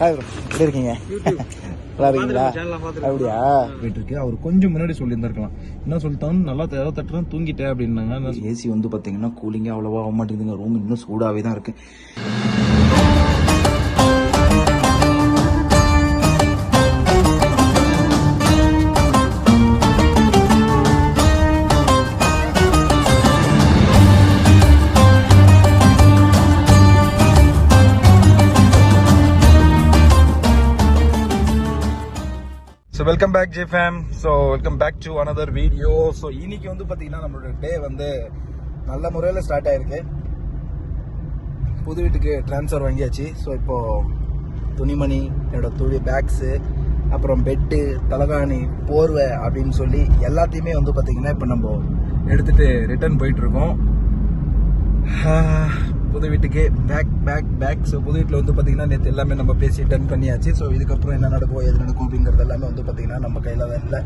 Hi bro எப்படி இருக்கீங்க? நல்லா இருக்கீங்களா? அப்படியா? போயிட்டு இருக்கு அவர் கொஞ்சம் முன்னாடி சொல்லியிருந்திருக்கலாம். என்ன சொல்லிட்டான்? நல்லா தேவை தட்டுறேன் தூங்கிட்டேன் அப்படின்னாங்க. ஏசி வந்து பார்த்தீங்கன்னா கூலிங்கே அவ்வளோவா ஆக மாட்டேங்குதுங்க. ரூம் இன்னும் சூடாகவே தான் இருக்கு. Welcome back J fam so welcome back to another video so இன்னைக்கு வந்து பார்த்தீங்கன்னா நம்மளோட டே வந்து நல்ல முறையில் ஸ்டார்ட் ஆயிருக்கு. புது வீட்டுக்கு ட்ரான்ஸ்ஃபர் வாங்கியாச்சு. ஸோ இப்போது துணிமணி என்னோடய துணி பேக்ஸு அப்புறம் பெட்டு தலகாணி போர்வை அப்படின்னு சொல்லி எல்லாத்தையுமே வந்து பார்த்தீங்கன்னா இப்போ நம்ம எடுத்துகிட்டு ரிட்டர்ன் போயிட்டுருக்கோம் புது வீட்டுக்கு பேக் பேக் பேக் ஸோ புது வீட்டில் வந்து பார்த்தீங்கன்னா நேற்று எல்லாமே நம்ம பேசி டன் பண்ணியாச்சு. ஸோ இதுக்கப்புறம் என்ன நடக்கும் எது நடக்கும் அப்படிங்கிறது எல்லாமே வந்து பார்த்தீங்கன்னா நம்ம கையில் தான் இல்லை.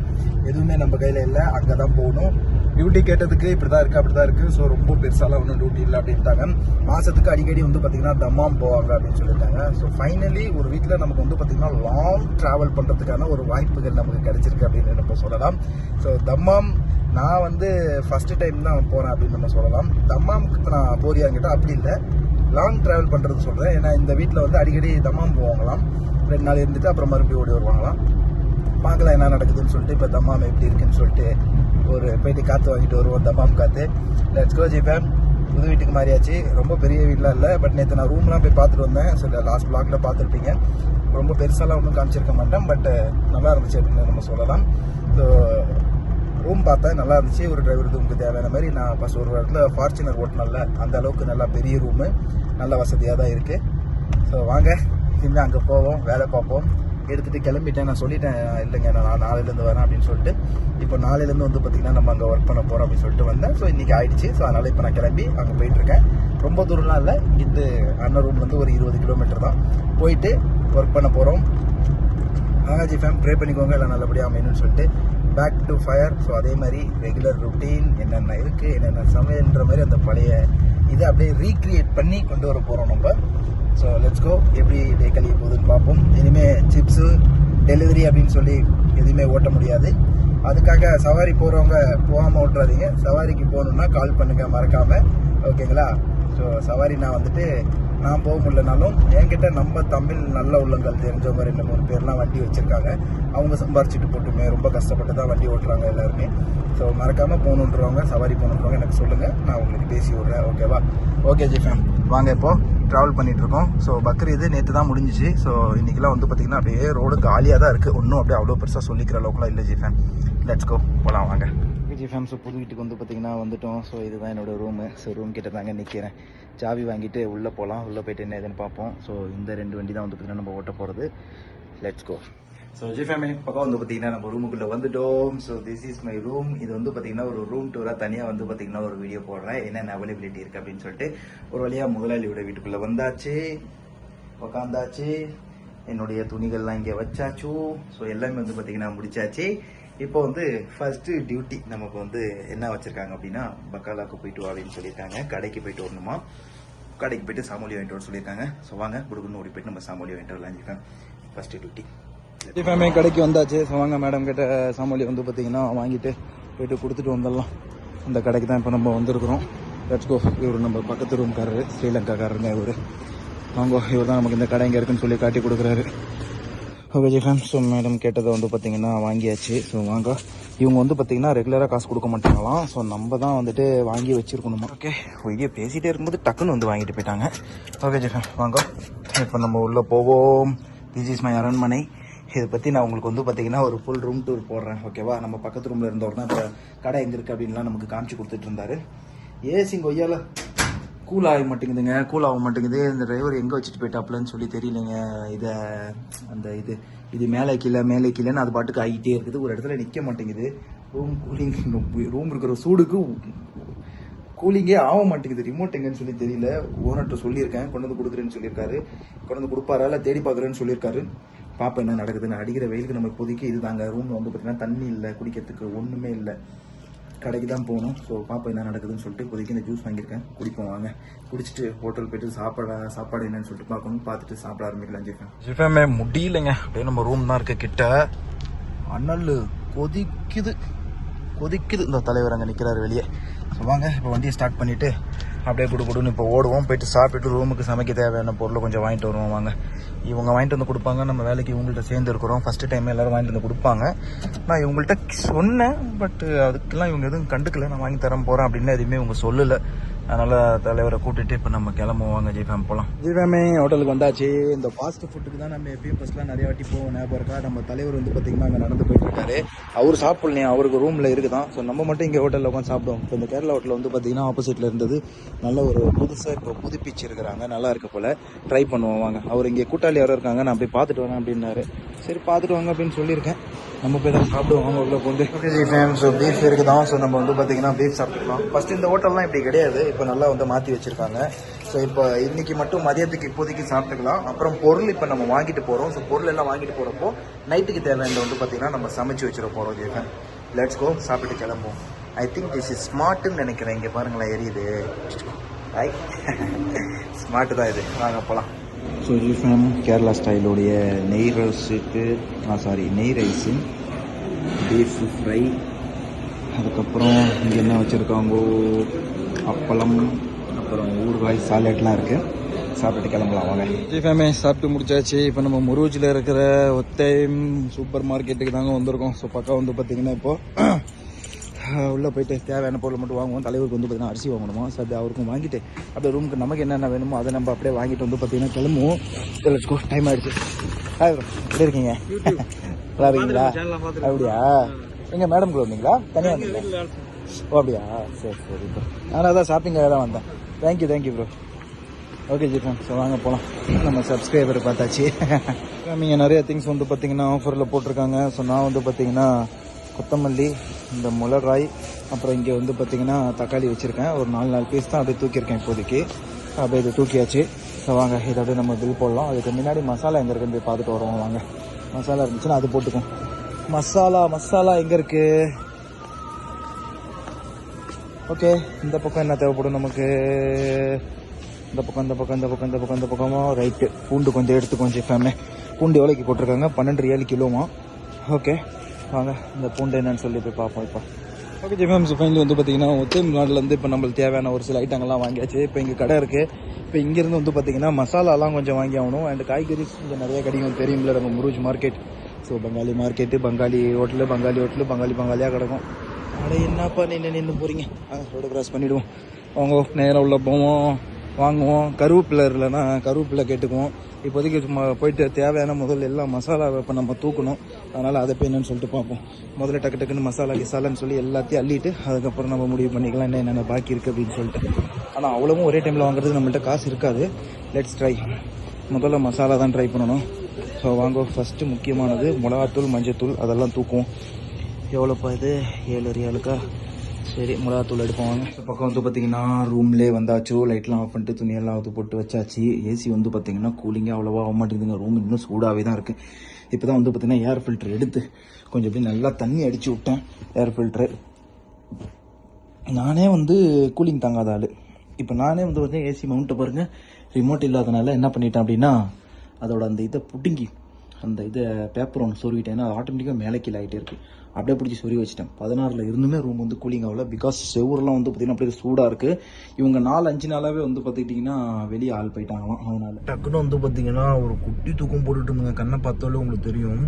எதுவுமே நம்ம கையில் இல்லை. அங்கே தான் போகணும். டியூட்டி கேட்டதுக்கு இப்படி தான் இருக்குது அப்படி தான் இருக்குது ஸோ ரொம்ப பெருசாலாம் ஒன்றும் டியூட்டி இல்லை அப்படின்ட்டாங்க. மாதத்துக்கு அடிக்கடி வந்து பார்த்திங்கன்னா தம்மாம் போவாங்க அப்படின்னு சொல்லியிருக்காங்க ஸோ ஃபைனலி ஒரு வீட்டில் நமக்கு வந்து பார்த்திங்கன்னா லாங் ட்ராவல் பண்ணுறதுக்கான ஒரு வாய்ப்புகள் நமக்கு கிடச்சிருக்கு அப்படின்னு நம்ம சொல்லலாம். ஸோ தம்மாம் நான் வந்து ஃபர்ஸ்ட் டைம் தான் போகிறேன் அப்படின்னு நம்ம சொல்லலாம். தம்மாமுக்கு நான் போறியான்னு கேட்டால் அப்படி இல்லை. லாங் ட்ராவல் பண்ணுறது சொல்கிறேன் ஏன்னா இந்த வீட்டில் வந்து அடிக்கடி தம்மாம் போவாங்களாம். ரெண்டு நாள் இருந்துட்டு அப்புறம் மறுபடியும் ஓடி வருவாங்களாம். பார்க்கலாம் என்ன நடக்குதுன்னு சொல்லிட்டு இப்போ தம்மாம் எப்படி இருக்குன்னு சொல்லிட்டு ஒரு போயிட்டு காற்று வாங்கிட்டு வருவோம். தம்மாம் காற்று லெட்ஸ் கோ ஜிபேம் புது வீட்டுக்கு மாறியாச்சு. ரொம்ப பெரிய வீடெலாம் இல்லை. பட் நேற்று நான் ரூம்லாம் போய் பார்த்துட்டு வந்தேன். ஸோ லாஸ்ட் பிளாக்ல பார்த்துருப்பீங்க. ரொம்ப பெருசாலாம் ஒன்றும் காமிச்சிருக்க மாட்டேன். பட் நல்லா இருந்துச்சு அப்படின்னு நம்ம சொல்லலாம். ஸோ ரூம் பார்த்தேன் நல்லா இருந்துச்சு ஒரு டிரைவர் ரூமுக்கு தேவையான மாதிரி. நான் ஃபஸ்ட் ஒரு இடத்துல ஃபார்ச்சுனர் ஓட்டினல அந்த அளவுக்கு நல்லா பெரிய ரூமு நல்ல வசதியாக தான் இருக்குது ஸோ வாங்க இனிமேல் அங்கே போவோம் வேலை பார்ப்போம். எடுத்துகிட்டு கிளம்பிட்டேன் நான் சொல்லிட்டேன் இல்லைங்க நான் நாளையிலேருந்து வரேன் அப்படின்னு சொல்லிட்டு. இப்போ நாளையிலேருந்து வந்து பார்த்திங்கன்னா நம்ம அங்கே ஒர்க் பண்ண போகிறோம் அப்படின்னு சொல்லிட்டு வந்தேன். ஸோ இன்றைக்கி ஆயிடுச்சு. ஸோ அதனால் இப்போ நான் கிளம்பி அங்கே போயிட்டுருக்கேன். ரொம்ப தூரம்லாம் இல்லை. இந்த அண்ணன் ரூம்லேருந்து ஒரு இருபது கிலோமீட்டர் தான். போயிட்டு ஒர்க் பண்ண போகிறோம் ஆகாஜி ஃபேம் ப்ரே பண்ணிக்கோங்க. எல்லாம் நல்லபடியாக அமையணும்னு சொல்லிட்டு பேக் டு ஃபயர் ஸோ அதே மாதிரி ரெகுலர் ருட்டீன் என்னென்ன இருக்குது என்னென்ன சமையல்ன்ற மாதிரி அந்த பழைய இதை அப்படியே ரீக்ரியேட் பண்ணி கொண்டு வர போகிறோம் நம்ம. ஸோ லெட்ஸ் கோ எப்படி டே கழிய போகுதுன்னு பார்ப்போம். இனிமேல் சிப்ஸு டெலிவரி அப்படின்னு சொல்லி எதுவுமே ஓட்ட முடியாது. அதுக்காக சவாரி போகிறவங்க போகாமல் ஓட்டுறாதீங்க. சவாரிக்கு போகணுன்னா கால் பண்ணுங்கள் மறக்காமல் ஓகேங்களா ஸோ சவாரி நான் வந்துட்டு நான் போக முடியலனாலும் என்கிட்ட நம்ம தமிழ் நல்ல உள்ளங்கள் தெரிஞ்சவங்க ரெண்டு மூணு பேர்லாம் வண்டி வச்சுருக்காங்க. அவங்க சம்பாரிச்சிட்டு போட்டுமே ரொம்ப கஷ்டப்பட்டு தான் வண்டி ஓட்டுறாங்க எல்லாருமே. ஸோ மறக்காமல் போகணுன்றவங்க சவாரி போகணுன்றவங்க எனக்கு சொல்லுங்கள் நான் உங்களுக்கு பேசி விட்றேன் ஓகேவா ஓகே ஜி ஃபேம் வாங்க இப்போது ட்ராவல் பண்ணிகிட்ருக்கோம் இருக்கோம். ஸோ பக்ரீது நேற்று தான் முடிஞ்சிச்சு. ஸோ இன்றைக்கெலாம் வந்து பார்த்திங்கன்னா அப்படியே ரோடு காலியாக தான் இருக்குது ஒன்றும் அப்படியே அவ்வளோ பெருசாக சொல்லிக்கிற அளவுக்குலாம் இல்லை ஜி ஃபேம் லெட்ஸ் கோ போகலாம் வாங்க. ஜி ஃபேம் ஸோ புது வீட்டுக்கு வந்து பார்த்திங்கன்னா வந்துட்டோம். ஸோ இதுதான் என்னோட ரூமு ஸோ ரூம் கிட்ட தாங்க நிற்கிறேன் சாவி வாங்கிட்டு உள்ளே போகலாம் உள்ளே போயிட்டு என்ன ஏதுன்னு பார்ப்போம். ஸோ இந்த ரெண்டு வண்டி தான் வந்து பார்த்தீங்கன்னா நம்ம ஓட்ட போகிறது let's go so G family பக்கம் வந்து பார்த்தீங்கன்னா நம்ம ரூமுக்குள்ளே வந்துட்டோம். So this is my room இது வந்து பார்த்தீங்கன்னா ஒரு ரூம் டூராக தனியாக வந்து பார்த்தீங்கன்னா ஒரு வீடியோ போடுறேன். என்னென்ன அவைலபிலிட்டி இருக்குது அப்படின்னு சொல்லிட்டு ஒரு வழியாக முதலாளியோட வீட்டுக்குள்ளே வந்தாச்சு. உக்காந்தாச்சு. என்னுடைய துணிகள்லாம் இங்கே வச்சாச்சும் ஸோ எல்லாமே வந்து பார்த்தீங்கன்னா முடிச்சாச்சு. இப்போ வந்து ஃபர்ஸ்ட் டியூட்டி நமக்கு வந்து என்ன வச்சிருக்காங்க அப்படின்னா பக்காலாக்கு போயிட்டு வா அப்படின்னு சொல்லியிருக்காங்க. கடைக்கு போயிட்டு வரணுமா? கடைக்கு போயிட்டு சாமோலி வாங்கிட்டு வர சொல்லியிருக்காங்க. ஸோ வாங்க குடுக்குன்னு ஓடி போயிட்டு நம்ம சாமோலி வாங்கிட்டு வரலாம். ஃபர்ஸ்ட் டியூட்டி ஃபேமே கடைக்கு வந்தாச்சு. ஸோ வாங்க மேடம் கிட்ட சாமோலி வந்து பார்த்தீங்கன்னா வாங்கிட்டு போயிட்டு கொடுத்துட்டு வந்துடலாம். அந்த கடைக்கு தான் இப்போ நம்ம வந்திருக்கிறோம். லெட்ஸ் கோ இவர் நம்ம பக்கத்து ரூம்காரரு ஸ்ரீலங்காக்காரருங்க இவர். வாங்கோ இவர் தான் நமக்கு இந்த கடை இங்கே இருக்குன்னு சொல்லி காட்டி கொடுக்குறாரு. ஓகே ஜி ஸோ மேடம் கேட்டதை வந்து பார்த்தீங்கன்னா வாங்கியாச்சு. ஸோ வாங்க. இவங்க வந்து பார்த்தீங்கன்னா ரெகுலராக காசு கொடுக்க மாட்டாங்களாம் ஸோ நம்ம தான் வந்துட்டு வாங்கி வச்சிருக்கணுமா? ஓகே ஒய்யே பேசிகிட்டே இருக்கும்போது டக்குன்னு வந்து வாங்கிட்டு போயிட்டாங்க. ஓகே ஜி வாங்க. இப்போ நம்ம உள்ளே போவோம். திஸ் இஸ் மை அரண்மனை. இதை பற்றி நான் உங்களுக்கு வந்து பார்த்தீங்கன்னா ஒரு ஃபுல் ரூம் டூர் போடுறேன். ஓகேவா நம்ம பக்கத்து ரூமில் இருந்தவர் தான் இப்போ கடை எங்கே இருக்குது அப்படின்லாம் நமக்கு காமிச்சு கொடுத்துட்டு இருந்தாரு. ஏசி கொய்யால கூல் ஆக மாட்டேங்குதுங்க கூல் ஆக மாட்டேங்குது. இந்த டிரைவர் எங்கே வச்சுட்டு போயிட்டாப்லன்னு சொல்லி தெரியலைங்க. இதை அந்த இது இது மேலே கீழே மேலே கீழேன்னு அது பாட்டுக்கு ஆகிட்டே இருக்குது. ஒரு இடத்துல நிற்க மாட்டேங்குது. ரூம் கூலிங் ரூம் இருக்கிற சூடுக்கு கூலிங்கே ஆக மாட்டேங்குது. ரிமோட் எங்கன்னு சொல்லி தெரியல. ஓனர்கிட்ட சொல்லியிருக்கேன். கொண்டு வந்து கொடுக்குறேன்னு சொல்லியிருக்காரு. கொண்டு வந்து கொடுப்பாரா? இல்லை தேடி பார்க்குறேன்னு சொல்லியிருக்காரு. பாப்பா என்ன நடக்குதுன்னு அடிக்கிற வெயிலுக்கு நம்ம இப்போதைக்கு இது தாங்க ரூமில் வந்து பார்த்தீங்கன்னா தண்ணி இல்லை குடிக்கிறதுக்கு ஒன்றுமே இல்லை. கடைக்கு தான் போகணும். ஸோ பாப்பா என்ன நடக்குதுன்னு சொல்லிட்டு இப்போதைக்கு இந்த ஜூஸ் வாங்கியிருக்கேன். குடிப்போம் வாங்க. குடிச்சிட்டு ஹோட்டல் போயிட்டு சாப்பாடு சாப்பாடு என்னன்னு சொல்லிட்டு பார்க்கணும். பார்த்துட்டு சாப்பிட ஆரம்பிக்கலாம் ஜிஃபேன் ஜிஃபேமே முடியலைங்க. அப்படியே நம்ம ரூம் தான் இருக்க கிட்ட. அனல் கொதிக்குது. கொதிக்குது. இந்த தலைவர் அங்கே நிற்கிறாரு வெளியே. ஸோ வாங்க இப்போ வண்டியை ஸ்டார்ட் பண்ணிவிட்டு அப்படியே கொடு கொடுன்னு இப்போ ஓடுவோம். போயிட்டு சாப்பிட்டு ரூமுக்கு சமைக்க தேவையான பொருளை கொஞ்சம் வாங்கிட்டு வருவோம் வாங்க. இவங்க வாங்கிட்டு வந்து கொடுப்பாங்க. நம்ம வேலைக்கு இவங்கள்ட்ட சேர்ந்து இருக்கிறோம். ஃபஸ்ட்டு டைம் எல்லோரும் வாங்கிட்டு வந்து கொடுப்பாங்க. நான் இவங்கள்ட்ட சொன்னேன் பட் அதுக்கெல்லாம் இவங்க எதுவும் கண்டுக்கல. நான் வாங்கி தரேன் போகிறேன் அப்படின்னு எதுவுமே இவங்க சொல்லலை. அதனால தலைவரை கூட்டிட்டு இப்போ நம்ம கிளம்புவாங்க ஜிஃபேம் போகலாம் ஜிஃபேமே ஹோட்டலுக்கு வந்தாச்சு. இந்த ஃபாஸ்ட் ஃபுட்டுக்கு தான் நம்ம எப்பயும் ஃபர்ஸ்ட்லாம் நிறைய வாட்டி போவோம். ஞாபகம் இருக்கா? நம்ம தலைவர் வந்து பார்த்தீங்கன்னா அங்கே நடந்து போயிட்டு இருக்காரு. அவர் சாப்பிடலையா அவருக்கு ரூமில் இருக்குதான். ஸோ நம்ம மட்டும் இங்கே ஹோட்டலில் உட்காந்து சாப்பிடுவோம். இப்போ இந்த கேரளா ஹோட்டலில் வந்து பார்த்தீங்கன்னா ஆப்போசிட்டில் இருந்தது. நல்ல ஒரு புதுசாக இப்போ புதுப்பிச்சிருக்கிறாங்க. நல்லா இருக்க போல். ட்ரை பண்ணுவோம் வாங்க. அவர் இங்கே கூட்டாளி யாரோ இருக்காங்க. நான் போய் பார்த்துட்டு வரேன் அப்படின்னாரு. சரி பார்த்துட்டு வாங்க அப்படின்னு சொல்லியிருக்கேன். நம்ம போய் தான் சாப்பிடுவோம். உள்ள போட்டு okay G fam so beef இருக்குதான். ஸோ நம்ம வந்து பார்த்தீங்கன்னா பீஃப் சாப்பிட்டுக்கலாம். ஃபர்ஸ்ட் இந்த ஹோட்டல்லாம் இப்படி கிடையாது. இப்போ நல்லா வந்து மாற்றி வச்சிருக்காங்க. ஸோ இப்போ இன்னைக்கு மட்டும் மதியத்துக்கு இப்போதைக்கு சாப்பிட்டுக்கலாம். அப்புறம் பொருள் இப்போ நம்ம வாங்கிட்டு போகிறோம் ஸோ பொருள் எல்லாம் வாங்கிட்டு போகிறப்போ நைட்டுக்கு தேவையான வந்து பார்த்தீங்கன்னா நம்ம சமைச்சு வச்சிட போகிறோம் ஜி லெட்ஸ் கோ சாப்பிட்டு கிளம்புவோம். ஐ திங்க் திஸ் இஸ் ஸ்மார்ட்டுன்னு நினைக்கிறேன். இங்கே பாருங்களேன் எரியுது. ஐ ஸ்மார்ட்டு தான் இது. வாங்க போகலாம் ஸோ ஜிஃபேம் கேரளா ஸ்டைலுடைய நெய் ரோஸுக்கு ஆ சாரி நெய் ரைஸு பீஃப் ஃப்ரை அதுக்கப்புறம் இங்கே என்ன வச்சுருக்காங்க அப்பளம் அப்புறம் ஊறுகாய் சாலட்லாம் இருக்குது சாப்பிட்டு கிளம்பலாம் வாங்க. ஜிஃபேமே சாப்பிட்டு முடிச்சாச்சு. இப்போ நம்ம முருவச்சில் இருக்கிற ஒத்தையும் சூப்பர் மார்க்கெட்டுக்கு தாங்க வந்திருக்கோம். ஸோ பக்கம் வந்து பார்த்திங்கன்னா இப்போது உள்ளே போயிட்டு தேவையான பொருள் மட்டும் வாங்குவோம். தலைவருக்கு வந்து பார்த்தீங்கன்னா அரிசி வாங்கணுமா? ஸோ அது அவருக்கும் வாங்கிட்டு அப்படியே ரூமுக்கு நமக்கு என்னென்ன வேணுமோ அதை நம்ம அப்படியே வாங்கிட்டு வந்து பார்த்தீங்கன்னா கிளம்புவோம். லெட்ஸ்கோ டைம் ஆயிடுச்சு. ஹாய் எப்படி இருக்கீங்க? நல்லா இருக்கீங்களா? அப்படியா? எங்க மேடம் கூட வந்தீங்களா? தனியாக வந்தீங்களா? ஓ அப்படியா? சரி சரி ப்ரோ நான் அதான் ஷாப்பிங்காக தான் வந்தேன். Thank you thank you bro okay G Fam so வாங்க போகலாம் நம்ம சப்ஸ்கிரைபர் பார்த்தாச்சு. நீங்கள் நிறைய திங்ஸ் வந்து பார்த்தீங்கன்னா ஆஃபரில் போட்டிருக்காங்க. ஸோ நான் வந்து பார்த்தீங்கன்னா கொத்தமல்லி இந்த மிளகாய் அப்புறம் இங்கே வந்து பார்த்தீங்கன்னா தக்காளி வச்சுருக்கேன். ஒரு நாலு நாலு பீஸ் தான் அப்படியே தூக்கியிருக்கேன் இப்போதைக்கு. அப்படியே இது தூக்கியாச்சு. ஸோ வாங்க இதை அப்படியே நம்ம பில் போடலாம். அதுக்கு முன்னாடி மசாலா எங்கே இருக்குன்னு போய் பார்த்துட்டு வருவோம். வாங்க. மசாலா இருந்துச்சுன்னா அது போட்டுக்கும் மசாலா மசாலா எங்கே இருக்குது ஓகே இந்த பக்கம் என்ன தேவைப்படும் நமக்கு? இந்த பக்கம் இந்த பக்கம் இந்த பக்கம் இந்த பக்கம் இந்த பக்கமாக ரைட்டு பூண்டு கொஞ்சம் எடுத்து கொஞ்சம் ஃபேமே பூண்டு எவ்வளோக்கு போட்டிருக்காங்க? பன்னெண்டு ஏழு கிலோமா ஓகே வாங்க இந்த பூண்டு என்னன்னு சொல்லி போய் பார்ப்போம் இப்போ. ஓகே ஜிஃபேம் ஃபைனலி வந்து பார்த்தீங்கன்னா ஒத்தேம் நாட்டிலேருந்து இப்போ நம்மளுக்கு தேவையான ஒரு சில ஐட்டங்கள்லாம் வாங்கியாச்சு. இப்போ இங்கே கடை இருக்குது இப்போ இங்கேருந்து வந்து பார்த்தீங்கன்னா மசாலாலாம் கொஞ்சம் வாங்கி ஆகணும். அண்ட் காய்கறிஸ் இங்கே நிறைய கிடைக்கும் தெரியும்ல நம்ம முருஜ் மார்க்கெட் ஸோ பங்காளி மார்க்கெட்டு பங்காளி ஹோட்டலு பங்காளி ஹோட்டலு பங்காளி பங்காளியாக கிடக்கும். அட என்னப்பா நின்று நின்று போகிறீங்க ஆ ரோடு கிராஸ் பண்ணிவிடுவோம் அவங்க நேராக உள்ள போவோம். வாங்குவோம். கருவேப்பிலை இல்லைன்னா கருவேப்பிலை கேட்டுக்குவோம். இப்போதைக்கு சும்மா போயிட்டு தேவையான முதல்ல எல்லா மசாலாவை இப்போ நம்ம தூக்கணும். அதனால் அதை போய் என்னன்னு சொல்லிட்டு பார்ப்போம். முதல்ல டக்கு டக்குன்னு மசாலா கிசாலான்னு சொல்லி எல்லாத்தையும் அள்ளிட்டு அதுக்கப்புறம் நம்ம முடிவு பண்ணிக்கலாம். என்ன என்னென்ன பாக்கி இருக்குது அப்படின்னு சொல்லிட்டு. ஆனால் அவ்வளவும் ஒரே டைமில் வாங்குறதுக்கு நம்மள்ட்ட காசு இருக்காது. லெட்ஸ் ட்ரை முதல்ல மசாலா தான் ட்ரை பண்ணணும். ஸோ வாங்க. ஃபஸ்ட்டு முக்கியமானது மிளகாத்தூள் மஞ்சத்தூள் அதெல்லாம் தூக்குவோம். எவ்வளோப்பா இது? ஏழு ரியாலுக்கா சரி மிளகாத்தூள் எடுப்போம் வாங்க. இந்த பக்கம் வந்து பார்த்தீங்கன்னா ரூம்லேயே வந்தாச்சு. லைட்லாம் ஆஃப் பண்ணிட்டு துணியெல்லாம் வந்து போட்டு வச்சாச்சு. ஏசி வந்து பார்த்தீங்கன்னா கூலிங்காக அவ்வளோவா ஆக மாட்டேங்குதுங்க. ரூம் இன்னும் சூடாகவே தான் இருக்குது இப்போ தான் வந்து பார்த்தீங்கன்னா ஏர் ஃபில்டர் எடுத்து கொஞ்சம் அப்படியே நல்லா தண்ணி அடித்து விட்டேன். ஏர் ஃபில்ட்ரு நானே வந்து கூலிங் தாங்காத ஆள். இப்போ நானே வந்து பார்த்தீங்கன்னா ஏசி மவுண்ட்டை பாருங்கள் ரிமோட் இல்லாதனால என்ன பண்ணிட்டேன் அப்படின்னா அதோட அந்த இதை பிடுங்கி அந்த இதை பேப்பர் ஒன்று சொருகிட்டேன்னா அது ஆட்டோமேட்டிக்காக மேலே கீழே ஆகிட்டே அப்படியே பிடிச்சி சொருவி வச்சிட்டேன். பதினாறில் இருந்துமே ரூம் வந்து கூலிங் ஆகல. பிகாஸ் செவ்வரெலாம் வந்து பார்த்தீங்கன்னா அப்படியே சூடாக இருக்குது இவங்க நாலு அஞ்சு நாளாகவே வந்து பார்த்துக்கிட்டிங்கன்னா வெளியே ஆள் போயிட்டாங்களாம். அதனால. டக்குன்னு வந்து பார்த்தீங்கன்னா ஒரு குட்டி தூக்கம் போட்டுட்டு இருந்தங்க. கண்ணை பார்த்தாலும் உங்களுக்கு தெரியும்.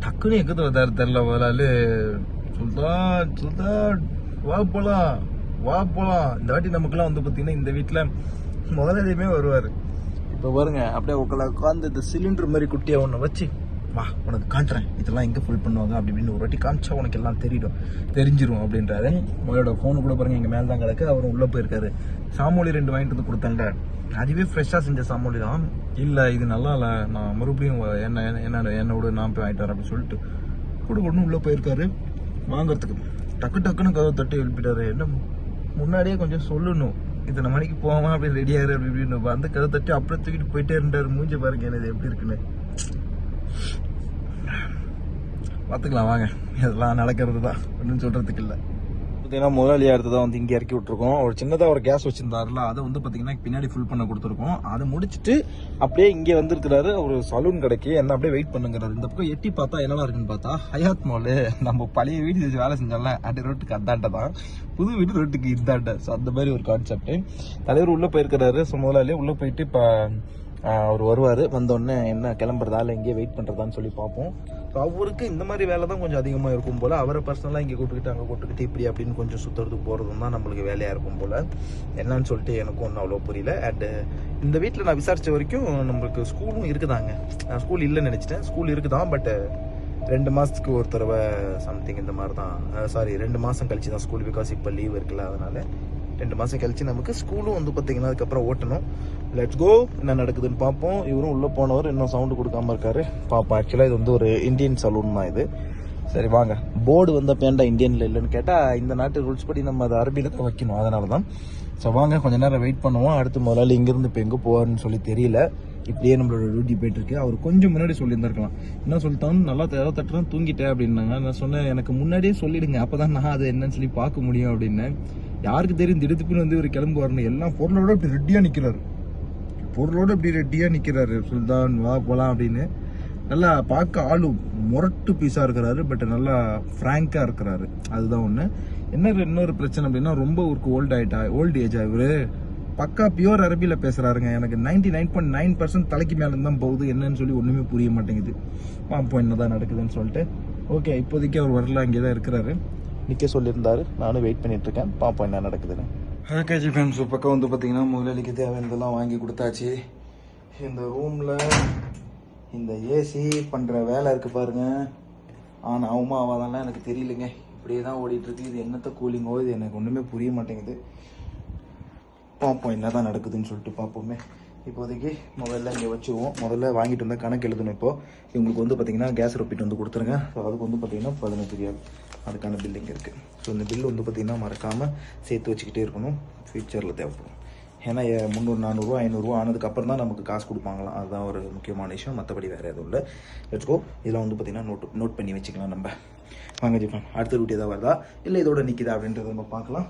டக்குன்னு எக்கத்துல தர தெரில வரலாறு சுல்தான் சுல்தான் வா போலாம் வா போலாம் இந்த வாட்டி நமக்குலாம் வந்து பார்த்தீங்கன்னா இந்த வீட்டில் முதலாளியுமே வருவார். இப்போ பாருங்க அப்படியே உட்கால உட்காந்து இந்த சிலிண்டர் மாதிரி குட்டியாக ஒன்று வச்சு வா உனக்கு காட்டுறேன் இதெல்லாம் எங்கே ஃபில் பண்ணுவாங்க? அப்படி இப்படின்னு ஒரு வாட்டி காமிச்சா உனக்கு எல்லாம் தெரியும் தெரிஞ்சிரும் அப்படின்றாரு. உங்களோட ஃபோனு கூட பாருங்க எங்கள் மேலே தான் கிடக்கு. அவரும் உள்ளே போயிருக்காரு. சாமோலி ரெண்டு வாங்கிட்டு வந்து கொடுத்தாங்க அதுவே ஃப்ரெஷ்ஷாக செஞ்ச சாமோலி தான். இல்லை இது நல்லா இல்லை. நான் மறுபடியும் என்ன என்ன என்னோட நான் போய் வாங்கிட்டு வரேன் அப்படின்னு சொல்லிட்டு கூட ஒன்றும் உள்ளே போயிருக்காரு. வாங்குறதுக்கு டக்கு டக்குன்னு கதவை தட்டி எழுப்பிட்டாரு. என்ன முன்னாடியே கொஞ்சம் சொல்லணும். இத்தனை மணிக்கு போவான் அப்படி ரெடியாரு அப்படி இப்படின்னு. வந்து கதை தட்டி அப்புறம் தூக்கிட்டு போயிட்டே இருந்தார். மூஞ்ச பாருங்க எனக்கு எப்படி இருக்குன்னு. பார்த்துக்கலாம் வாங்க. இதெல்லாம் நடக்கிறது தான் ஒன்றும் சொல்கிறதுக்கு இல்லை. பார்த்தீங்கன்னா முதலாளியாக எடுத்து தான் வந்து இங்கே இறக்கி விட்ருக்கோம் ஒரு சின்னதாக ஒரு கேஸ் வச்சுருந்தாருல அதை வந்து பார்த்தீங்கன்னா பின்னாடி ஃபுல் பண்ண கொடுத்துருக்கோம். அதை முடிச்சுட்டு அப்படியே இங்கே வந்துருக்கிறாரு. ஒரு சலூன் கடைக்கு என்ன அப்படியே வெயிட் பண்ணுங்கிறாரு. இந்த பக்கம் எட்டி பார்த்தா என்னடா இருக்குன்னு பார்த்தா ஹயாத் மாலு நம்ம பழைய வீடு செஞ்சு வேலை செஞ்சோம்ல அந்த ரோட்டுக்கு அந்தாண்ட தான். புது வீடு ரோட்டுக்கு இந்தாண்ட. ஸோ அந்த மாதிரி ஒரு கான்செப்ட் தலைவர் உள்ளே போயிருக்கிறாரு. ஸோ முதலாளியே உள்ளே போயிட்டு இப்போ அவர் வருவார். வந்தோடனே என்ன கிளம்புறதா இல்லை இங்கேயே வெயிட் பண்ணுறதான்னு சொல்லி பார்ப்போம். ஸோ அவருக்கு இந்த மாதிரி வேலை தான் கொஞ்சம் அதிகமாக இருக்கும் போல். அவரை பர்சனலாக இங்கே கூட்டுக்கிட்டு அங்கே கூட்டுக்கிட்டு இப்படி அப்படின்னு கொஞ்சம் சுற்றுறதுக்கு போகிறதும் தான் நம்மளுக்கு வேலையாக இருக்கும் போல். என்னன்னு சொல்லிட்டு எனக்கும் ஒன்றும் அவ்வளோ புரியல. அட் இந்த வீட்டில் நான் விசாரித்த வரைக்கும் நம்மளுக்கு ஸ்கூலும் இருக்குதாங்க. நான் ஸ்கூல் இல்லைன்னு நினச்சிட்டேன். ஸ்கூல் இருக்குதான் பட் ரெண்டு மாதத்துக்கு ஒரு தடவை சம்திங் இந்த மாதிரி தான் சாரி ரெண்டு மாதம் கழிச்சு தான் ஸ்கூல் பிகாஸ் இப்போ லீவ் இருக்குல்ல அதனால் ரெண்டு மாதம் கழிச்சு நமக்கு ஸ்கூலும் வந்து பார்த்தீங்கன்னா அதுக்கப்புறம் ஓட்டணும். லெட்ஸ் கோ என்ன நடக்குதுன்னு பார்ப்போம். இவரும் உள்ளே போனவர் இன்னும் சவுண்டு கொடுக்காம இருக்காரு. பார்ப்போம் ஆக்சுவலாக இது வந்து ஒரு இந்தியன் சலூன் தான் இது. சரி வாங்க. போர்டு வந்த பேண்டா இந்தியனில் இல்லைன்னு கேட்டால் இந்த நாட்டு ரூல்ஸ் படி நம்ம அதை அரபியில் தான் வைக்கணும். அதனால தான் ஸோ வாங்க கொஞ்ச நேரம் வெயிட் பண்ணுவோம். அடுத்து முதலாளி இங்கேருந்து இப்போ எங்கே போவார்னு சொல்லி தெரியல. இப்படியே நம்மளோட டியூட்டி போயிட்டு இருக்கு. அவர் கொஞ்சம் முன்னாடி சொல்லியிருந்திருக்கலாம். என்ன சொல்லிட்டான்? நல்லா ஏதோ தட்டுறேன் தூங்கிட்டேன் அப்படின்னாங்க. நான் சொன்னேன் எனக்கு முன்னாடியே சொல்லிடுங்க. அப்பதான் நான் அதை என்னன்னு சொல்லி பார்க்க முடியும் அப்படின்னு. யாருக்கு தெரியும்? திடுத்துப்புன்னு வந்து இவர் கிளம்பு வரணும் எல்லாம் பொருளோட இப்படி ரெடியாக நிற்கிறாரு பொருளோட இப்படி ரெட்டியாக நிற்கிறாரு சுல்தான் வா போகலாம் அப்படின்னு. நல்லா பார்க்க ஆளும் முரட்டு பீஸாக இருக்கிறாரு பட் நல்லா ஃப்ராங்காக இருக்கிறாரு. அதுதான் ஒன்று என்ன இன்னொரு பிரச்சனை அப்படின்னா ரொம்ப ஒரு ஓல்ட் ஆகிட்டா ஓல்டு ஏஜ் இவரு? பக்கா பியூர் அரபியில் பேசுகிறாருங்க எனக்கு ninety nine point nine percent தலைக்கு மேலே தான் போகுது. என்னன்னு சொல்லி ஒன்றுமே புரிய மாட்டேங்குது. பார்ப்போம் என்னதான் நடக்குதுன்னு சொல்லிட்டு. ஓகே இப்போதைக்கு அவர் வரல இங்கே தான் இருக்கிறாரு. நிற்க சொல்லியிருந்தாரு. நானும் வெயிட் பண்ணிட்டு இருக்கேன். பார்ப்போம் என்ன நடக்குதுன்னு. ஓகே ஜி ஃப்ரெண்ட்ஸ் பக்கம் வந்து பார்த்தீங்கன்னா முதலாளிக்கு தேவையானதெல்லாம் வாங்கி கொடுத்தாச்சு. இந்த ரூமில் இந்த ஏசி பண்ணுற வேலை இருக்குது பாருங்க. ஆனால் ஆகுமா ஆகாதான்லாம் எனக்கு தெரியலைங்க. இப்படியே தான் ஓடிட்டுருக்கு. இது என்னத்தை கூலிங்கோ இது எனக்கு ஒன்றுமே புரிய மாட்டேங்குது. பார்ப்போம் என்ன தான் நடக்குதுன்னு சொல்லிட்டு பார்ப்போமே இப்போதைக்கு முதல்ல இங்கே வச்சுருவோம் முதல்ல வாங்கிட்டு வந்தால் கணக்கு எழுதணும் இப்போது இவங்களுக்கு வந்து பார்த்தீங்கன்னா கேஸ் ரொப்பிட்டு வந்து கொடுத்துருங்க. ஸோ அதுக்கு வந்து பார்த்தீங்கன்னா பதினஞ்சு ரியால் அதுக்கான பில்லிங் இருக்குது ஸோ இந்த பில் வந்து பார்த்தீங்கன்னா மறக்காமல் சேர்த்து வச்சுக்கிட்டே இருக்கணும். ஃபியூச்சரில் தேவைப்படும். ஏன்னா முந்நூறு நானூறுரூவா ஐநூறுரூவா ஆனதுக்கப்புறம் தான் நமக்கு காசு கொடுப்பாங்களாம். அதுதான் ஒரு முக்கியமான விஷயம். மற்றபடி வேறு எதுவும் இல்லை. வச்சுக்கோ இதெல்லாம் வந்து பார்த்தீங்கன்னா நோட் நோட் பண்ணி வச்சுக்கலாம் நம்ம. வாங்க ஜிஃபான் அடுத்த ரூட் ஏதாவது வருதா? இல்லை இதோட நிற்கிதா அப்படின்றத நம்ம பார்க்கலாம்.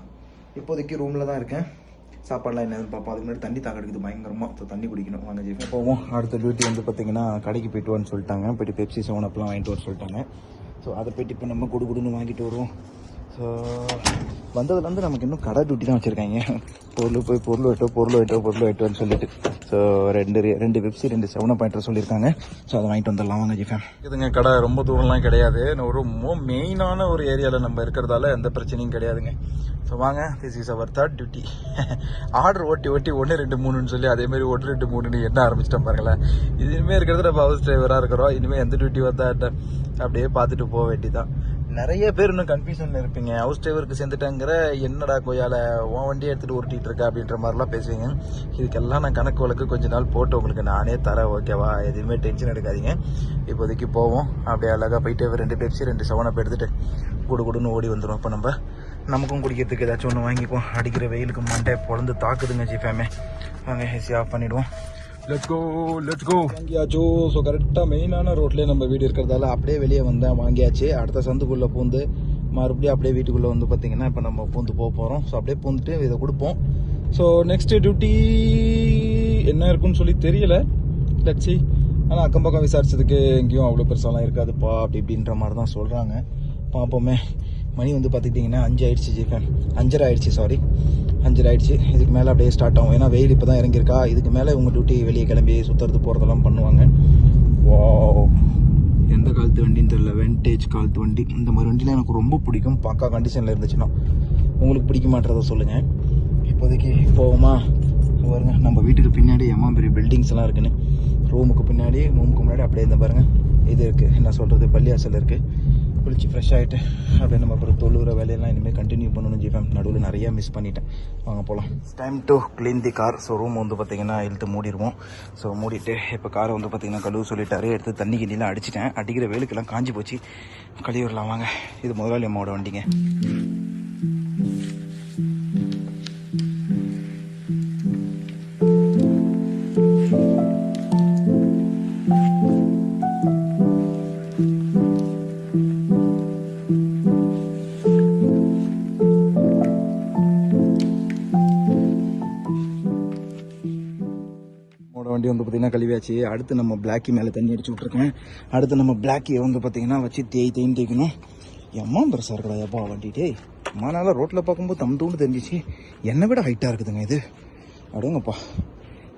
இப்போதைக்கு ரூமில் தான் இருக்கேன். சாப்பாடுலாம் என்னதுன்னு பார்ப்போம் அதுக்கு முன்னாடி தண்ணி தாங்க எடுக்குது பயங்கரமாக ஸோ தண்ணி குடிக்கணும். வாங்க ஜிஃபான் போவோம். அடுத்த டியூட்டி வந்து பார்த்தீங்கன்னா கடைக்கு போயிட்டு வான்னு சொல்லிட்டாங்க. போயிட்டு பெப்சி செவன் அப்பெல்லாம் வாங்கிட்டு வர சொல்லிட்டாங்க. ஸோ அதை பற்றி இப்போ நம்ம குடு வாங்கிட்டு வருவோம். ஸோ வந்ததுலேருந்து நமக்கு இன்னும் கடை டியூட்டி தான் வச்சுருக்காங்க. பொருள் போய் பொருள் வெட்டோ பொருள் வெட்டோ பொருள் வெட்டோன்னு சொல்லிட்டு. ஸோ ரெண்டு ரெண்டு வெப்சி ரெண்டு செவனை பாயிண்டர் சொல்லியிருக்காங்க. ஸோ அதை வாங்கிட்டு வந்துடலாம். வாங்க ஜிஃபேன் இதுங்க கடை ரொம்ப தூரம்லாம் கிடையாது. ஒரு மெயினான ஒரு ஏரியாவில் நம்ம இருக்கிறதால எந்த பிரச்சனையும் கிடையாதுங்க. ஸோ வாங்க this is our third duty order ஓட்டி ஓட்டி ஒன்று ரெண்டு மூணுன்னு சொல்லி அதே மாதிரி ஒன்று ரெண்டு மூணுன்னு என்ன ஆரம்பிச்சிட்டோம் பாருங்களேன். இது இனிமேல் இருக்கிறது நம்ம ஹவுஸ் டிரைவராக இருக்கிறோம். இனிமேல் எந்த டியூட்டி வந்தா அப்படியே பார்த்துட்டு போக வேண்டியதான் நிறைய பேர் இன்னும் கன்ஃபியூஷன் இருப்பீங்க. ஹவுஸ் டிரைவருக்கு சேர்ந்துட்டேங்கிற என்னடா கொய்யால உன் வண்டியை எடுத்துகிட்டு ஓட்டிகிட்டு இருக்கா அப்படின்ற மாதிரிலாம் பேசுவீங்க. இதுக்கெல்லாம் நான் கணக்கு வழக்கு கொஞ்ச நாள் போட்டு உங்களுக்கு நானே தரேன் ஓகேவா எதுவுமே டென்ஷன் எடுக்காதீங்க. இப்போதைக்கு போவோம். அப்படியே அழகாக போயிட்டு ரெண்டு பெப்சி ரெண்டு செவனப் எடுத்துகிட்டு குடு குடுன்னு ஓடி வந்துடும் அப்போ நம்ம நமக்கும் குடிக்கிறதுக்கு ஏதாச்சும் ஒன்று வாங்கிப்போம். அடிக்கிற வெயிலுக்கு மண்டை பொழந்து தாக்குதுங்க ஜிஃபேமே வாங்க ஏசி ஆஃப் பண்ணிவிடுவோம் லெட்ஸ் கோ லெட்ஸ் கோ வாங்கியாச்சோ. ஸோ கரெக்டாக மெயினான ரோட்லேயே நம்ம வீடு இருக்கிறதால அப்படியே வெளியே வந்தேன் வாங்கியாச்சு. அடுத்த சந்துக்குள்ளே பூந்து மறுபடியும் அப்படியே வீட்டுக்குள்ளே வந்து பார்த்தீங்கன்னா இப்போ நம்ம பூந்து போக போகிறோம் ஸோ அப்படியே பூந்துட்டு இதை கொடுப்போம். ஸோ நெக்ஸ்ட் டியூட்டி என்ன இருக்குன்னு சொல்லி தெரியல. லட்சி ஆனால் அக்கம் பக்கம் விசாரிச்சதுக்கு எங்கேயும் அவ்வளோ பெருசாலாம் இருக்காதுப்பா அப்படி இப்படின்ற மாதிரி தான் சொல்கிறாங்க பார்ப்போமே. மணி வந்து பார்த்துக்கிட்டிங்கன்னா அஞ்சு ஆயிடுச்சு ஜிஃபேன் அஞ்சரை ஆயிடுச்சு சாரி அஞ்சரை ஆயிடுச்சு இதுக்கு மேலே அப்படியே ஸ்டார்ட் ஆகும். ஏன்னா வெயில் இப்போ தான் இறங்கியிருக்கா. இதுக்கு மேலே உங்கள் டியூட்டி வெளியே கிளம்பி சுற்றுறது போகிறதெல்லாம் பண்ணுவாங்க. வா எந்த காலத்து வண்டின்னு தெரியல. வெண்டேஜ் காலத்து வண்டி. இந்த மாதிரி வண்டிலாம் எனக்கு ரொம்ப பிடிக்கும். பக்கா கண்டிஷனில் இருந்துச்சுன்னா. உங்களுக்கு பிடிக்க மாட்டேறத சொல்லுங்கள் இப்போதைக்கு போவோமா? பாருங்க நம்ம வீட்டுக்கு பின்னாடி எம்மா பெரிய பில்டிங்ஸ் எல்லாம் இருக்குன்னு. ரூமுக்கு பின்னாடி ரூமுக்கு முன்னாடி அப்படியே இருந்தால் பாருங்கள் இது இருக்குது என்ன சொல்கிறது பள்ளியாசல் இருக்குது குளிச்சு ஃப்ரெஷ் ஆகிட்டு அப்படியே நம்ம அப்புறம் தொழுகிற வேலையெல்லாம் இனிமேல் கண்டினியூ பண்ணணும் ஜிஃபேம் நடுவில் நிறையா மிஸ் பண்ணிட்டேன். வாங்க போகலாம் time to clean the car so room வந்து பார்த்தீங்கன்னா இழுத்து மூடிடுவோம். ஸோ மூடிட்டு இப்போ காரை வந்து பார்த்தீங்கன்னா கழுவு சொல்லிட்டாரு. எடுத்து தண்ணி கிண்ணிலாம் அடிச்சிட்டேன். அடிக்கிற வேலுக்கெல்லாம் காஞ்சி போச்சு. கழுவிடலாம் வாங்க. இது முதலாளி அம்மாவோட வண்டிங்க. அப்புறம் வண்டி வந்து பார்த்தீங்கன்னா கழுவியாச்சு. அடுத்து நம்ம பிளாக்கி மேலே தண்ணி அடிச்சு விட்ருக்கேன் அடுத்து நம்ம பிளாக்கியை வந்து பார்த்தீங்கன்னா வச்சு தேய் தேய்ன்னு தேய்க்கணும். எம்மா பெருசாக இருக்கடா எப்பா வண்டி டேய். அம்மானால ரோட்டில் பார்க்கும்போது தம் தூண்டு தெரிஞ்சிச்சு. என்னை விட ஹைட்டாக இருக்குதுங்க இது. அப்படிங்கப்பா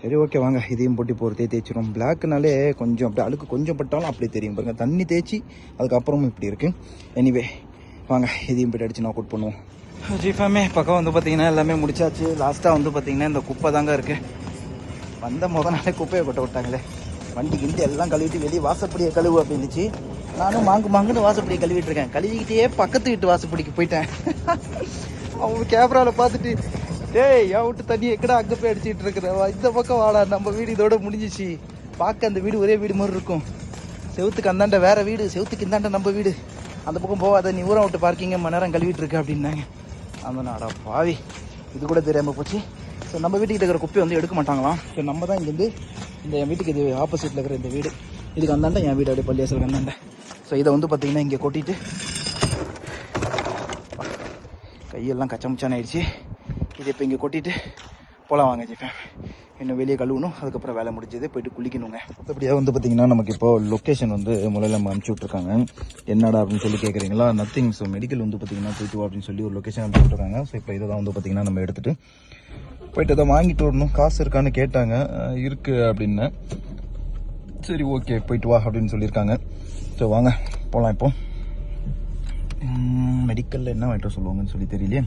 சரி ஓகே வாங்க. இதையும் போட்டு போகிறதே தேய்ச்சிடும் பிளாக்னாலே கொஞ்சம் அப்படியே அழுக்கு கொஞ்சம் பட்டாலும் அப்படியே தெரியும் பாருங்கள் தண்ணி தேய்ச்சி அதுக்கப்புறமும் இப்படி இருக்கு. எனிவே வாங்க. இதையும் போய்ட்டு அடிச்சு நான் அவுட் பண்ணுவோம். ஜிஃபாமே பக்கம் வந்து பார்த்தீங்கன்னா எல்லாமே முடிச்சாச்சு. லாஸ்ட்டாக வந்து பார்த்தீங்கன்னா இந்த குப்பை தாங்க இருக்குது வந்த முத நாளே குப்பையை கொட்ட விட்டாங்களே. வண்டி கிண்டி எல்லாம் கழுவிட்டு வெளியே வாசப்படியை கழுவு அப்படின்னுச்சு நானும் மாங்கு மாங்குன்னு வாசப்படியை கழுவிட்டு இருக்கேன். கழுவிக்கிட்டே பக்கத்து வீட்டு வாசப்படிக்கு போயிட்டேன். அவங்க கேமராவில் பார்த்துட்டு டேய் என் விட்டு தண்ணி எக்கடா அங்கே போய் அடிச்சுட்டு இருக்கிற? வா, இந்த பக்கம் வாடா நம்ம வீடு இதோட முடிஞ்சிச்சு. பார்க்க அந்த வீடு ஒரே வீடு மாதிரி இருக்கும். செவத்துக்கு அந்தாண்ட வேற வீடு செவத்துக்கு இந்தாண்ட நம்ம வீடு. அந்த பக்கம் போகாத நீ ஊரம் விட்டு பார்க்கிங்க மணி நேரம் கழுவிட்டு இருக்க அப்படின்னாங்க. அந்த நாடா பாவி. இது கூட தெரியாமல் போச்சு. ஸோ நம்ம வீட்டுக்கு இருக்கிற குப்பையை வந்து எடுக்க மாட்டாங்களாம். ஸோ நம்ம தான் இங்கேருந்து இந்த என் வீட்டுக்கு இது ஆப்போசிட்டில் இருக்கிற இந்த வீடு. இதுக்கு அந்தாண்ட என் வீடு அப்படியே பள்ளியாசலுக்கு அந்தாண்ட. ஸோ இதை வந்து பார்த்தீங்கன்னா இங்கே கொட்டிட்டு கையெல்லாம் கச்சமுச்சான ஆயிடுச்சு. இது இப்போ இங்கே கொட்டிட்டு போகலாம் வாங்க ஜிஃபேன் இன்னும் வெளியே கழுவணும். அதுக்கப்புறம் வேலை முடிஞ்சது. போயிட்டு குளிக்கணுங்க. அப்படியே வந்து பார்த்தீங்கன்னா நமக்கு இப்போ லொக்கேஷன் வந்து முதல்ல நம்ம அனுப்பிச்சி விட்ருக்காங்க என்னடா அப்படின்னு சொல்லி கேட்குறீங்களா நத்திங் ஸோ மெடிக்கல் வந்து பார்த்தீங்கன்னா போயிட்டு வா அப்படின்னு சொல்லி ஒரு லொக்கேஷன் அனுப்பிச்சி விட்ருக்காங்க ஸோ இப்போ இதை தான் வந்து பார்த்தீங்கன்னா நம்ம எடுத்துகிட்டு போயிட்டு அதை வாங்கிட்டு வரணும். காசு இருக்கான்னு கேட்டாங்க. இருக்குது இருக்கு அப்படின்னு. சரி ஓகே போயிட்டு வா அப்படின்னு சொல்லியிருக்காங்க. ஸோ வாங்க. போகலாம் இப்போ. மெடிக்கலில் என்ன வாங்கிட்டு சொல்லுவாங்கன்னு சொல்லி தெரியலையே.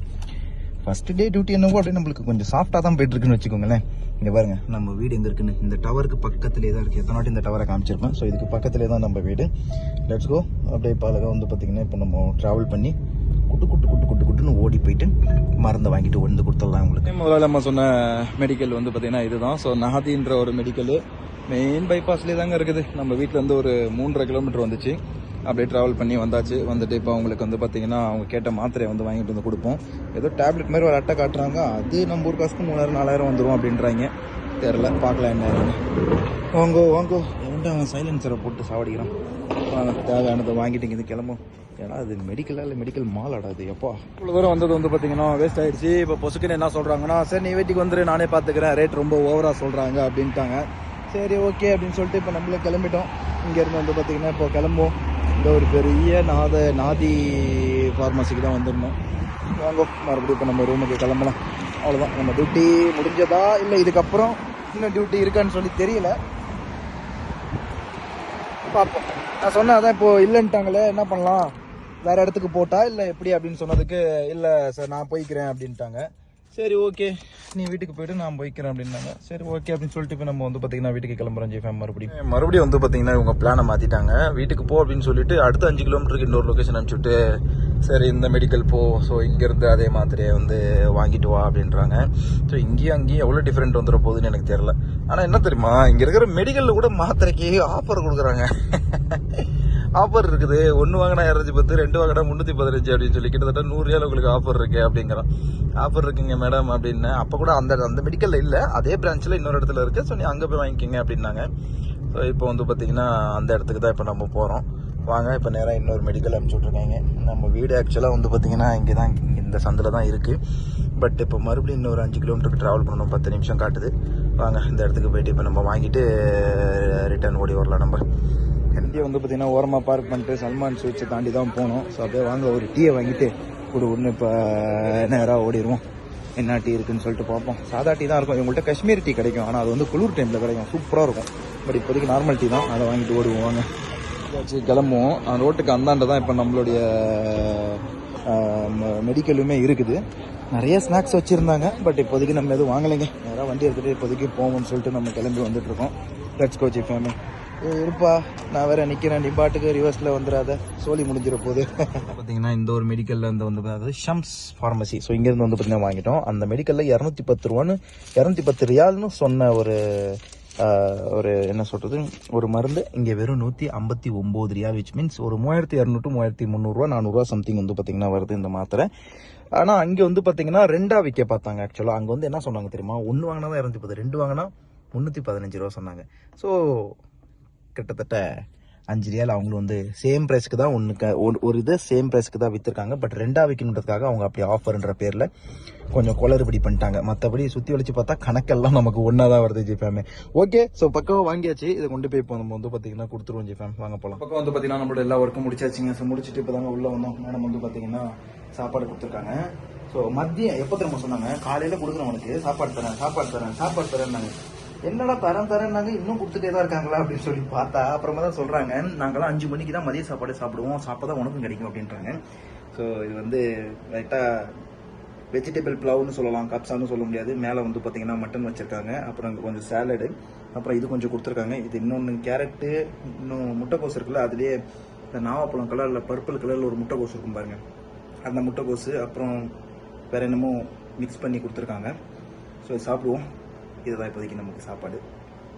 ஃபஸ்ட்டு டே டியூட்டி என்னவோ அப்படியே நம்மளுக்கு கொஞ்சம் சாஃப்டாக தான் போயிட்டு இருக்குன்னு வச்சுக்கோங்களேன். இங்கே பாருங்கள் நம்ம வீடு எங்கே இருக்குன்னு. இந்த டவருக்கு பக்கத்துலேயே தான் இருக்குது எத்தனை வாட்டி இந்த டவரை காமிச்சிருப்பேன். ஸோ இதுக்கு பக்கத்துலேயே தான் நம்ம வீடு. லெட்ஸ் கோ அப்படியே பாலக வந்து பார்த்திங்கன்னா இப்போ நம்ம ட்ராவல் பண்ணி குட்டு குட்டு குட்டு குட்டு குட்டுன்னு ஓடி போயிட்டு மருந்தை வாங்கிட்டு வந்து கொடுத்துடலாம் உங்களுக்கு முதல்ல நம்ம சொன்ன மெடிக்கல் வந்து பார்த்தீங்கன்னா இதுதான். ஸோ நஹாதின்ற ஒரு மெடிக்கல் மெயின் பைபாஸ்லேயே தாங்க இருக்குது. நம்ம வீட்டிலேருந்து ஒரு மூன்றரை கிலோமீட்டர் வந்துச்சு. அப்படியே ட்ராவல் பண்ணி வந்தாச்சு. வந்துட்டு இப்போ அவங்களுக்கு வந்து பார்த்தீங்கன்னா அவங்க கேட்ட மாத்திரையை வந்து வாங்கிட்டு வந்து கொடுப்போம். ஏதோ டேப்லெட் மாதிரி ஒரு அட்டை காட்டுறாங்க. அது நம்ம ஊர் காசுக்கு மூணாயிரம் நாலாயிரம் வந்துடும் அப்படின்றாங்க. தெரில பார்க்கலாம் என்ன வாங்கோ வாங்கோ. எவன்டா அவன் சைலன்சரை போட்டு சாவடிக்கிறான்? தேவையானதை வாங்கிட்டு இங்கே கிளம்பும் ஏன்னா அது மெடிக்கலாக இல்லை மெடிக்கல் மால் ஆடாது எப்பா? இவ்வளோ தூரம் வந்தது வந்து பார்த்தீங்கன்னா வேஸ்ட் ஆயிடுச்சு. இப்போ பொசுக்குன்னு என்ன சொல்கிறாங்கன்னா சரி நீ வீட்டுக்கு வந்துரு நானே பார்த்துக்கிறேன் ரேட் ரொம்ப ஓவராக சொல்கிறாங்க அப்படின்ட்டாங்க. சரி ஓகே அப்படின்னு சொல்லிட்டு இப்போ நம்மளே கிளம்பிட்டோம். இங்கேருந்து வந்து பார்த்திங்கன்னா இப்போ கிளம்புவோம். இந்த ஒரு பெரிய நாத நாதி ஃபார்மசிக்கு தான் வந்துடணும் வாங்க மறுபடியும் இப்போ நம்ம ரூமுக்கு கிளம்பலாம். அவ்வளோதான் நம்ம டியூட்டி முடிஞ்சதா இல்லை இதுக்கப்புறம் இன்னும் டியூட்டி இருக்கான்னு சொல்லி தெரியல. பார்ப்போம். நான் சொன்னேன் அதான் இப்போது இல்லைன்ட்டாங்களே என்ன பண்ணலாம்? வேற இடத்துக்கு போட்டா இல்லை எப்படி அப்படின்னு சொன்னதுக்கு இல்லை சார் நான் போய்க்கிறேன் அப்படின்ட்டாங்க. சரி ஓகே நீ வீட்டுக்கு போயிட்டு நான் போய்க்கிறேன் அப்படின்னாங்க. சரி ஓகே அப்படின்னு சொல்லிட்டு இப்போ நம்ம வந்து பார்த்தீங்கன்னா வீட்டுக்கு கிளம்புறோம் ஜி ஃபேம் மறுபடியும். மறுபடியும் வந்து பார்த்தீங்கன்னா இவங்க பிளானை மாற்றிட்டாங்க வீட்டுக்கு போ அப்படின்னு சொல்லிட்டு அடுத்த அஞ்சு கிலோமீட்டருக்கு இன்னொரு லொக்கேஷன் அனுப்பிச்சுட்டு சரி இந்த மெடிக்கல் போ. ஸோ இங்கேருந்து அதே மாத்திரையை வந்து வாங்கிட்டு வா அப்படின்றாங்க. ஸோ இங்கேயும் அங்கேயும் எவ்வளோ டிஃப்ரெண்ட் வந்துட போகுதுன்னு எனக்கு தெரில ஆனால் என்ன தெரியுமா இங்கே இருக்கிற மெடிக்கலில் கூட மாத்திரைக்கு ஆஃபர் கொடுக்குறாங்க. ஆஃபர் இருக்குது. ஒன்று வாங்கினா இரநூத்தி பத்து ரெண்டு வாங்கினா முந்நூற்றி பதினஞ்சு அப்படின்னு சொல்லி கிட்டத்தட்ட நூறு உங்களுக்கு ஆஃபர் இருக்கு அப்படிங்கிறோம் ஆஃபர் இருக்குங்க மேடம் அப்படின்னு. அப்போ கூட அந்த அந்த மெடிக்கலில் இல்லை. அதே பிரான்ச்சில் இன்னொரு இடத்துல இருக்குது ஸோ நீ அங்கே போய் வாங்கிக்கிங்க அப்படின்னாங்க. ஸோ இப்போ வந்து பார்த்தீங்கன்னா அந்த இடத்துக்கு தான் இப்போ நம்ம போகிறோம் வாங்க இப்போ நேராக இன்னொரு மெடிக்கல் அனுப்பிச்சி விட்ருக்காங்க நம்ம வீடு ஆக்சுவலாக வந்து பார்த்திங்கன்னா இங்கே தான் இந்த சந்தில் தான் இருக்குது பட் இப்போ மறுபடியும் இன்னொரு அஞ்சு கிலோமீட்டருக்கு ட்ராவல் பண்ணணும். பத்து நிமிஷம் காட்டுது. வாங்க இந்த இடத்துக்கு போயிட்டு இப்போ நம்ம வாங்கிட்டு ரிட்டர்ன் ஓடி வரலாம் நம்ம. வண்டியை வந்து பார்த்தீங்கன்னா ஓரமாக பார்க் பண்ணிட்டு சல்மான் ஸ்வீட்ஸை தாண்டி தான் போனோம். ஸோ அப்படியே வாங்க ஒரு டீயை வாங்கிட்டு கூட ஒன்று இப்போ நேராக ஓடிடுவோம் என்ன டீ இருக்குன்னு சொல்லிட்டு பார்ப்போம். சாதா டீ தான் இருக்கும். இவங்கள்ட்ட காஷ்மீர் டீ கிடைக்கும். ஆனால் அது வந்து குளிர் டைமில் கிடைக்கும். சூப்பராக இருக்கும். பட் இப்போதைக்கு நார்மல் டீ தான். அதை வாங்கிட்டு ஓடுவோம் வாங்க. வச்சு கிளம்புவோம். அந்த ரோட்டுக்கு அந்தாண்ட தான் இப்போ நம்மளுடைய மெடிக்கலுமே இருக்குது. நிறைய ஸ்நாக்ஸ் வச்சுருந்தாங்க. பட் இப்போதைக்கு நம்ம எதுவும் வாங்கலைங்க. நேராக வண்டி எடுத்துகிட்டு இப்போதைக்கு போவோம்னு சொல்லிட்டு நம்ம கிளம்பி வந்துட்டுருக்கோம் லெட்ஸ் கோச்சி ஃபேமிலி இருப்பா. நான் வேற நிற்கிறேன் நீ பாட்டுக்கு ரிவர்ஸில் வந்துடாத. சோழி முடிஞ்சிட போகுது பார்த்தீங்கன்னா இந்த ஒரு மெடிக்கலில் வந்து வந்து அதாவது ஷம்ஸ் ஃபார்மசி ஸோ இங்கேருந்து வந்து பார்த்தீங்கன்னா வாங்கிட்டோம். அந்த மெடிக்கலில் இரநூத்தி பத்து ரூபான்னு இரநூத்தி பத்து ரியால்னு சொன்ன ஒரு ஒரு என்ன சொல்கிறது ஒரு மருந்து. இங்கே வெறும் நூற்றி ஐம்பத்தி ஒம்பது ரியால் விச் மீன்ஸ் ஒரு மூவாயிரத்தி இரநூட்டு மூவாயிரத்தி முந்நூறுரூவா நானூறுரூவா சம்திங் வந்து பார்த்தீங்கன்னா வருது இந்த மாத்திரை. ஆனால் அங்கே வந்து பார்த்தீங்கன்னா ரெண்டாக விற்க பார்த்தாங்க ஆக்சுவலாக அங்கே வந்து என்ன சொன்னாங்க தெரியுமா? ஒன்று வாங்கினா தான் இரநூத்தி பத்து ரெண்டு வாங்கினா முந்நூற்றி பதினஞ்சு ரூபா சொன்னாங்க. ஸோ கிட்டத்தட்ட அஞ்சு ரியால் அவங்களும் வந்து சேம் ப்ரைஸ்க்கு தான் ஒன்று ஒரு இது சேம் ப்ரைஸ்க்கு தான் விற்றுருக்காங்க பட் ரெண்டாக விற்கணுன்றதுக்காக அவங்க அப்படி ஆஃபர்ன்ற பேரில் கொஞ்சம் குளறுபடி பண்ணிட்டாங்க. மற்றபடி சுற்றி வலிச்சு பார்த்தா கணக்கெல்லாம் நமக்கு ஒன்றா தான் வருது ஜிஃபேமே ஓகே ஸோ பக்கம் வாங்கியாச்சு. இதை கொண்டு போய் இப்போ நம்ம வந்து பார்த்தீங்கன்னா கொடுத்துருவோம் ஜிஃபேம் வாங்க போகலாம் பக்கம் வந்து பார்த்தீங்கன்னா நம்மளோட எல்லா ஒர்க்கும் முடிச்சாச்சுங்க. ஸோ முடிச்சுட்டு இப்போ தாங்க உள்ளே வந்தோம். மேடம் வந்து பார்த்தீங்கன்னா சாப்பாடு கொடுத்துருக்காங்க. ஸோ மதியம் எப்போ திரும்ப சொன்னாங்க? காலையில் கொடுக்குறேன் உனக்கு சாப்பாடு தரேன் சாப்பாடு தரேன் சாப்பாடு தரேன்னாங்க. என்னடா தரம் தரேன்னாங்க இன்னும் கொடுத்துட்டே தான் இருக்காங்களா அப்படின்னு சொல்லி பார்த்தா அப்புறமா தான் சொல்கிறாங்க நாங்களாம் அஞ்சு மணிக்கு தான் மதிய சாப்பாடு சாப்பிடுவோம். சாப்பிட்டா தான் உனக்கும் கிடைக்கும் அப்படின்றாங்க. ஸோ இது வந்து லைட்டாக வெஜிடபிள் புலாவ்னு சொல்லலாம் கப்ஸான்னு சொல்ல முடியாது. மேலே வந்து பார்த்தீங்கன்னா மட்டன் வச்சுருக்காங்க. அப்புறம் கொஞ்சம் சாலடு அப்புறம் இது கொஞ்சம் கொடுத்துருக்காங்க. இது இன்னொன்று கேரட்டு இன்னும் முட்டைக்கோஸ் இருக்குல்ல அதுலேயே இந்த நாவப்பழம் கலரில் பர்பிள் கலரில் ஒரு முட்டைக்கோஸ் இருக்கும் பாருங்க. அந்த முட்டைக்கோஸ் அப்புறம் வேற என்னமோ மிக்ஸ் பண்ணி கொடுத்துருக்காங்க. ஸோ சாப்பிடுவோம். இதுதான் இப்போதைக்கு நமக்கு சாப்பாடு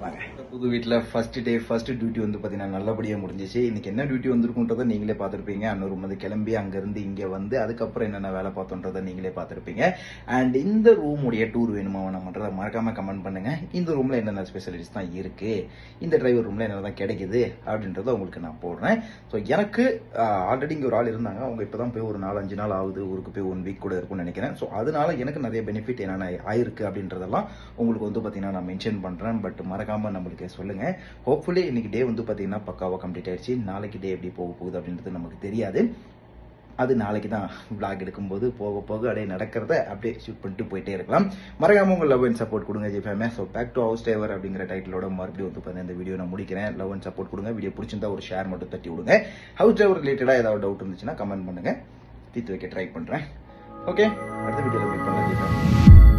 வாங்க. புது வீட்டில் ஃபர்ஸ்ட் டே ஃபர்ஸ்ட் டியூட்டி வந்து பார்த்தீங்கன்னா நல்லபடியாக முடிஞ்சிச்சு. இன்னைக்கு என்ன டியூட்டி வந்திருக்குன்றதை நீங்களே பார்த்துருப்பீங்க. அன்னொரு வந்து கிளம்பி அங்கேருந்து இங்கே வந்து அதுக்கப்புறம் என்னென்ன வேலை பார்த்தோன்றதை நீங்களே பார்த்துருப்பீங்க. அண்ட் இந்த ரூமுடைய டூர் வேணுமா வேணாமன்றதை மறக்காமல் கமெண்ட் பண்ணுங்க. இந்த ரூமில் என்னென்ன ஸ்பெஷலிட்டிஸ் தான் இருக்குது இந்த டிரைவர் ரூமில் என்னென்ன தான் கிடைக்குது? அப்படின்றத உங்களுக்கு நான் போடுறேன். ஸோ எனக்கு ஆல்ரெடி இங்கே ஒரு ஆள் இருந்தாங்க. அவங்க இப்போ தான் போய் ஒரு நாலு அஞ்சு நாள் ஆகுது. ஊருக்கு போய் ஒன் வீக் கூட இருக்கும்னு நினைக்கிறேன். ஸோ அதனால எனக்கு நிறைய பெனிஃபிட் என்னென்ன ஆயிருக்கு அப்படின்றதெல்லாம் உங்களுக்கு வந்து பார்த்தீங்கன்னா நான் மென்ஷன் பண்ணுறேன் பட் மறக்காம நம்மளுக்கு சொல்லுங்க. ஹோப்ஃபுல்லி இன்னைக்கு டே வந்து பார்த்திங்கன்னா பக்காவாக கம்ப்ளீட் ஆயிடுச்சு. நாளைக்கு டே எப்படி போக போகுது அப்படின்றது நமக்கு தெரியாது. அது நாளைக்கு தான் விளாக் எடுக்கும்போது போக போக அப்படியே நடக்கிறத அப்படியே ஷூட் பண்ணிட்டு போயிட்டே இருக்கலாம். மறக்காம உங்க லவ் அண்ட் சப்போர்ட் கொடுங்க ஜிஃபேமே ஸோ பேக் டு ஹவுஸ் டேவர் அப்படிங்கிற டைட்டிலோட மறுபடியும் வந்து பார்த்தீங்கன்னா இந்த வீடியோ நான் முடிக்கிறேன். லவ் அண்ட் சப்போர்ட் கொடுங்க. வீடியோ பிடிச்சிருந்தா ஒரு ஷேர் மட்டும் தட்டி விடுங்க. ஹவுஸ் டேவர் ரிலேட்டடாக ஏதாவது டவுட் இருந்துச்சுன்னா கமெண்ட் பண்ணுங்க. தீர்த்து வைக்க ட்ரை பண்ணுறேன் ஓகே அடுத்த வீடியோவில் மீட் பண்ணலாம் ஜிஃபேமே